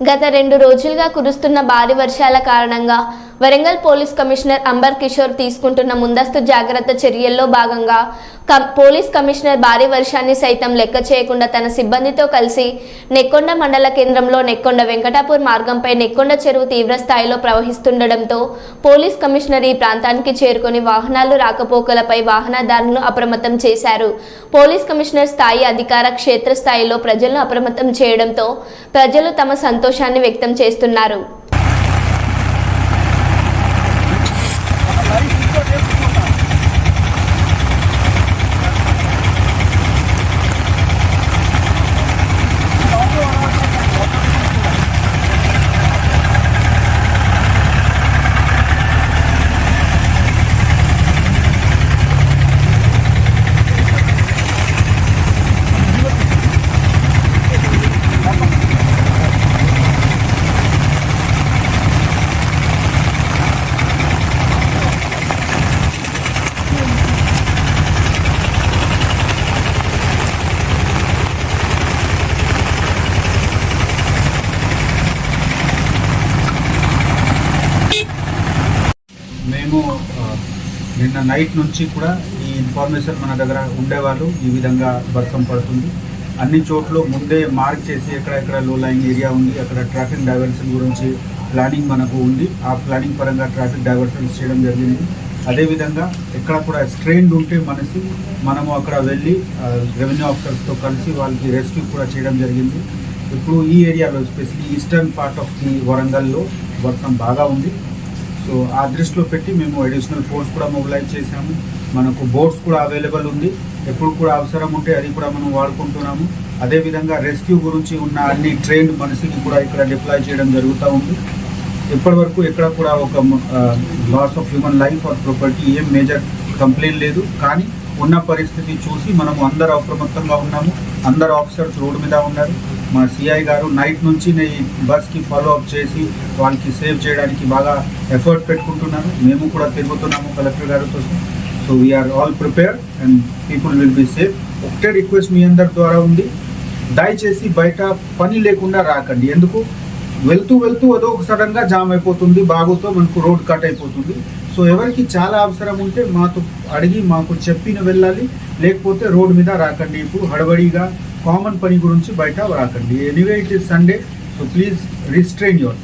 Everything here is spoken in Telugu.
గత రెండు రోజులుగా కురుస్తున్న భారీ వర్షాల కారణంగా వరంగల్ పోలీస్ కమిషనర్ అంబర్ కిషోర్ తీసుకుంటున్న ముందస్తు జాగ్రత్త చర్యల్లో భాగంగా పోలీస్ కమిషనర్ భారీ వర్షాన్ని సైతం లెక్క చేయకుండా తన సిబ్బందితో కలిసి నెక్కొండ మండల కేంద్రంలో నెక్కొండ వెంకటాపూర్ మార్గంపై నెక్కొండ చెరువు తీవ్ర స్థాయిలో ప్రవహిస్తుండటంతో పోలీస్ కమిషనర్ ఈ ప్రాంతానికి చేరుకొని వాహనాలు రాకపోకలపై వాహనదారులను అప్రమత్తం చేశారు. పోలీస్ కమిషనర్ స్థాయి అధికార క్షేత్రస్థాయిలో ప్రజలను అప్రమత్తం చేయడంతో ప్రజలు తమ సంతోషాన్ని వ్యక్తం చేస్తున్నారు. మేము నిన్న నైట్ నుంచి కూడా ఈ ఇన్ఫర్మేషన్ మన దగ్గర ఉండేవాళ్ళు. ఈ విధంగా వర్షం పడుతుంది. అన్ని చోట్ల ముందే మార్క్ చేసి ఎక్కడెక్కడ లో లైన్ ఏరియా ఉంది అక్కడ ట్రాఫిక్ డైవర్షన్ గురించి ప్లానింగ్ మనకు ఉంది. ఆ ప్లానింగ్ పరంగా ట్రాఫిక్ డైవర్షన్స్ చేయడం జరిగింది. అదేవిధంగా ఎక్కడ కూడా స్ట్రెయిన్ ఉంటే మనసి మనము అక్కడ వెళ్ళి రెవెన్యూ ఆఫీసర్స్తో కలిసి వాళ్ళకి రెస్క్యూ కూడా చేయడం జరిగింది. ఇప్పుడు ఈ ఏరియాలో especially eastern part of the వరంగల్లో వర్షం బాగా ఉంది. సో ఆ దృష్టిలో పెట్టి మేము అడిషనల్ ఫోర్స్ కూడా మొబిలైజ్ చేశాము. మనకు బోట్స్ కూడా అవైలబుల్ ఉంది. ఎప్పుడు కూడా అవసరం ఉంటే అది కూడా మనం వాడుకుంటున్నాము. అదేవిధంగా రెస్క్యూ గురించి ఉన్న అన్ని ట్రైన్ మనిషికి కూడా ఇక్కడ డిప్లాయ్ చేయడం జరుగుతూ ఉంది. ఇప్పటి వరకు ఎక్కడ కూడా ఒక loss of human life or property ఏం మేజర్ కంప్లైంట్ లేదు. కానీ ఉన్న పరిస్థితి చూసి మనము అందరు అప్రమత్తంగా ఉన్నాము. అందరు ఆఫీసర్స్ రోడ్డు మీద ఉన్నారు. మా సిఐ గారు నైట్ నుంచి ఈ బస్కి ఫాలో అప్ చేసి వాళ్ళకి సేవ్ చేయడానికి బాగా ఎఫర్ట్ పెట్టుకుంటున్నారు. మేము కూడా తిరుగుతున్నాము కలెక్టర్ గారితో. So we're all prepare and people will be safe ఒకటే రిక్వెస్ట్ మీ అందరి ద్వారా ఉంది. దయచేసి బయట పని లేకుండా రాకండి. ఎందుకు? వెళ్తూ వెళ్తూ అదో ఒక సడన్గా జామ్ అయిపోతుంది బాగుతో మనకు రోడ్ కట్ అయిపోతుంది. సో ఎవరికి చాలా అవసరం ఉంటే మాతో అడిగి మాకు చెప్పిన వెళ్ళాలి. లేకపోతే రోడ్ మీద రాకండి. ఇప్పుడు హడబడిగా కామన్ పని గురించి బయట రాకండి. Anyway it is Sunday so please restrain your